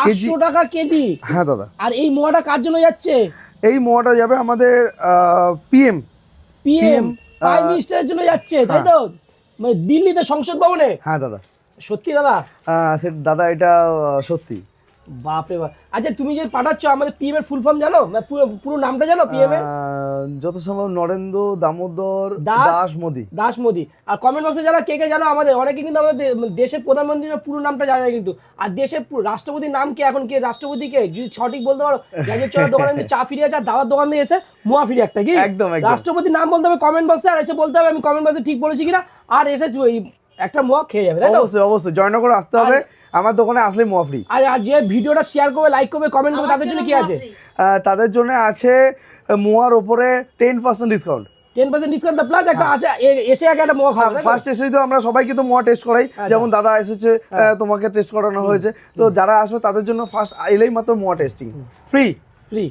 আটশো টাকা কেজি? হ্যাঁ দাদা। আর এই মোয়াটা কার জন্য যাচ্ছে? এই মোয়াটা যাবে আমাদের পিএম পিএম প্রাইম মিনিস্টারের জন্য যাচ্ছে তাই তো? মানে দিল্লিতে সংসদ ভবনে? হ্যাঁ দাদা। সত্যি দাদা? সে দাদা এটা সত্যি। বাপরে বাপ। আচ্ছা তুমি যে পাঠাচ্ছ আমাদের পিএম এর ফুল ফর্ম জানো? মানে পুরো পুরো নামটা জানো পিএম এর? যত সম্ভব নরেন্দ্র দামোদর দাস? মোদি। দাস মোদি। আর কমেন্ট বক্সে যারা কে কে জানো আমাদের অনেকে কিন্তু আমাদের মানে দেশের প্রধানমন্ত্রীর পুরো নামটা জানে না কিন্তু। আর দেশের রাষ্ট্রপতির নাম কি এখন কে? রাষ্ট্রপতি কে যদি সঠিক বলতে পারো গ্যাজেট চলার দোকানে কিন্তু চা ফিরে আছে আর দাদার দোকান থেকে এসে মোয়া ফিরে একটা কি? একদম। রাষ্ট্রপতির নাম বলতে হবে কমেন্ট বক্সে আর এসে বলতে হবে আমি কমেন্ট বক্সে ঠিক বলেছি কিনা আর এসে ওই একটা মোয়া খেয়ে যাবে তাই তো? অবশ্যই অবশ্যই। জয়নগর আসতে হবে। আমার দোকানে আসলে মোয়া ফ্রি আর আর যে ভিডিওটা শেয়ার করবে লাইক করবে কমেন্ট করবে তাদের জন্য কি আছে? তাদের জন্য আছে মোয়ার ওপরে ten percent discount ten percent discount plus একটা আছে এসে আগে একটা মোয়া ফার্স্ট এসেই তো? আমরা সবাইকে তো মোয়া টেস্ট করাই। আচ্ছা। যেমন দাদা এসেছে আহ, তোমাকে টেস্ট করানো হয়েছে। তো যারা আসবে তাদের জন্য ফার্স্ট এলেই মাত্র মোয়া টেস্টিং ফ্রি ফ্রি